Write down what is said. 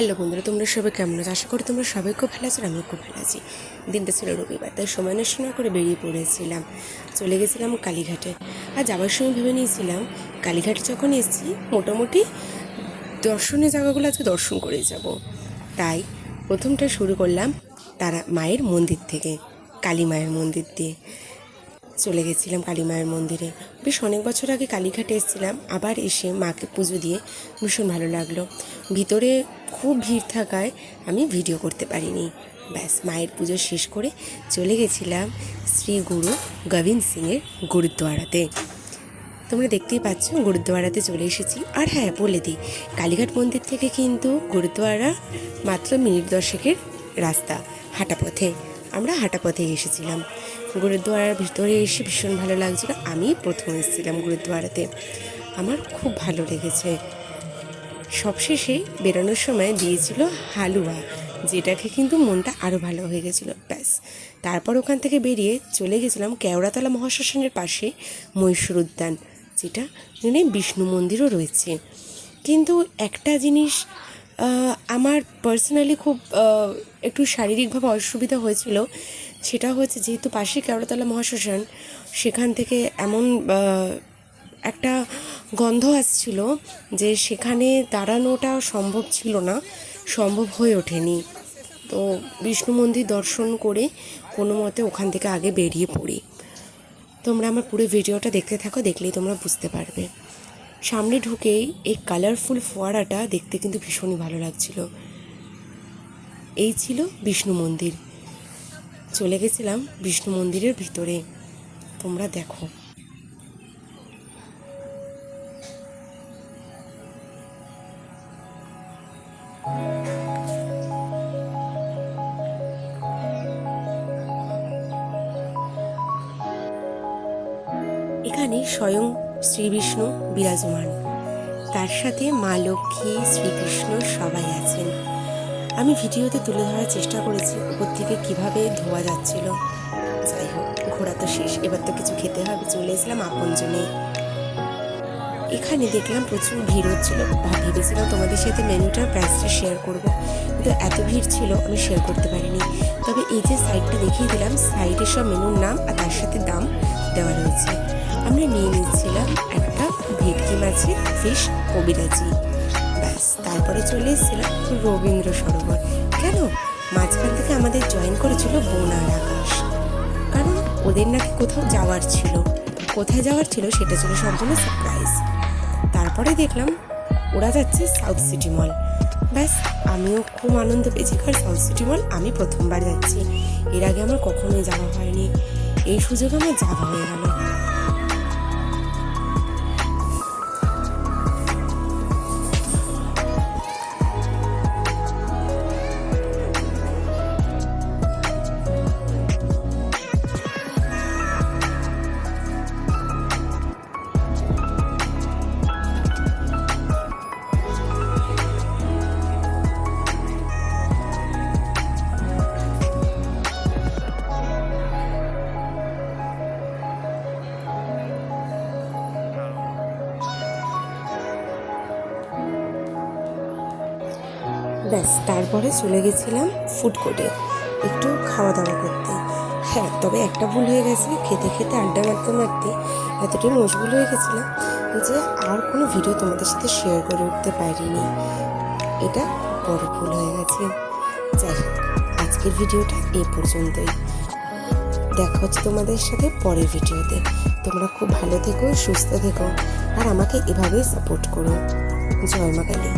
Hello বন্ধুরা, তোমরা সবাই কেমন আছো? আশা করি তোমরা সবাই খুব ভালো আছো আমিও খুব ভালো আছি। দিনটা ছিল রবিবার, তাই সময় নষ্ট না করে বেরিয়ে পড়েছিলাম। চলে গেছিলাম কালীঘাটে। আর যাওয়ার সময় ভেবে নিয়েছিলাম, কালীঘাটে যখন এসেছি, মোটামুটি দর্শনের জায়গাগুলো আজকে দর্শন করে যাব। তাই প্রথমটা শুরু করলাম তারা মায়ের মন্দির থেকে, কালী মায়ের মন্দির দিয়ে। চলে গেছিলাম কালী মায়ের মন্দিরে। বেশ অনেক বছর আগে কালীঘাটে এসেছিলাম। আবার এসে মাকে পুজো দিয়ে ভীষণ ভালো লাগল। ভিতরে খুব ভিড় থাকায় আমি ভিডিও করতে পারিনি। ব্যাস, মায়ের পুজো শেষ করে চলে গেছিলাম শ্রী গুরু গোবিন্দ সিংয়ের গুরুদ্বারাতে। তোমরা দেখতেই পাচ্ছ, গুরুদ্বারাতে চলে এসেছি। আর হ্যাঁ বলে দিই, কালীঘাট মন্দির থেকে কিন্তু গুরুদ্বারা মাত্র মিনিট দশেকের রাস্তা হাঁটা পথে আমরা হাঁটা পথে এসেছিলাম। গুরুদ্বারার ভিতরে এসে ভীষণ ভালো লাগছিল। আমি প্রথম এসেছিলাম গুরুদ্বারাতে আমার খুব ভালো লেগেছে। সবশেষে বেরোনোর সময় দিয়েছিল হালুয়া, যেটাকে কিন্তু মনটা আরও ভালো হয়ে গেছিল। ব্যাস। তারপর ওখান থেকে বেরিয়ে চলে গেছিলাম কেওড়াতলা মহাশ্মশানের পাশে মহীশূর উদ্যান, যেটা এখানে বিষ্ণু মন্দিরও রয়েছে। কিন্তু একটা জিনিস আমার পার্সোনালি খুব একটু শারীরিকভাবে অসুবিধা হয়েছিল সেটা হচ্ছে যেহেতু পাশে কেওড়াতলা মহাশ্মশান, সেখান থেকে এমন একটা গন্ধ আসছিল যে সেখানে দাঁড়ানোটা সম্ভব ছিল না, সম্ভব হয়ে ওঠেনি। তো বিষ্ণু মন্দির দর্শন করে কোনো মতে ওখান থেকে আগে বেরিয়ে পড়ি। তোমরা আমার পুরো ভিডিওটা দেখতে থাকো, দেখলেই তোমরা বুঝতে পারবে। সামনে ঢুকেই এই কালারফুল ফোয়ারাটা দেখতে কিন্তু ভীষণই ভালো লাগছিল। এই ছিল বিষ্ণু মন্দির। চলে গেছিলাম বিষ্ণু মন্দিরের ভিতরে। তোমরা দেখো। এখানে স্বয়ং শ্রী বিষ্ণু বিরাজমান। তার সাথে মা লক্ষ্মী শ্রীকৃষ্ণ সবাই আছেন। আমি ভিডিওতে তুলে ধরার চেষ্টা করেছি উপর থেকে কীভাবে ধোয়া যাচ্ছিল। যাই হোক ঘোরা তো শেষ। এবার তো কিছু খেতে হবে। চলে এসলাম আপনজনে। এখানে দেখলাম প্রচুর ভিড় হচ্ছিল। ভেবেছিলাম তোমাদের সাথে মেনুটার প্রাইসটা শেয়ার করব। কিন্তু এত ভিড় ছিল, আমি শেয়ার করতে পারিনি। তবে এই যে সাইডটা দেখিয়ে দিলাম সাইডে সব মেনুর নাম আর তার সাথে দাম দেওয়া রয়েছে। আমরা নিয়ে নিচ্ছিলাম একটা ভেটকি মাছের ফিশ কবিরাজি। তারপরে চলে এসেছিলাম রবীন্দ্র সরোবর। কেন? মাঝখান থেকে আমাদের জয়েন করেছিল বোনার আকাশ। কারণ ওদের নাকি কোথাও যাওয়ার ছিল। কোথায় যাওয়ার ছিল সেটা ছিল সম্পূর্ণ সারপ্রাইজ তারপরে দেখলাম ওরা যাচ্ছে সাউথ সিটি মল ব্যাস, আমিও খুব আনন্দ পেয়েছি। কারণ সাউথ সিটি মল আমি প্রথমবার যাচ্ছি। এর আগে আমার কখনোই যাওয়া হয়নি। এই সুযোগ আমার যাওয়া হয়ে গেল। ব্যাস, তারপরে চলে গেছিলাম ফুড কোর্টে একটু খাওয়া দাওয়া করতে। হ্যাঁ তবে একটা ভুল হয়ে গেছে, খেতে খেতে আড্ডা মারতে মারতে এতটাই মশগুল হয়ে গেছিলাম যে আর কোনো ভিডিও তোমাদের সাথে শেয়ার করে উঠতে পারিনি। এটা বড় ভুল হয়ে গেছে। যাই হোক, আজকের ভিডিওটা এই পর্যন্তই। দেখা হচ্ছে তোমাদের সাথে পরের ভিডিওতে তোমরা খুব ভালো থেকো, সুস্থ থেকো, আর আমাকে এভাবেই সাপোর্ট করো। জয় মা কালী।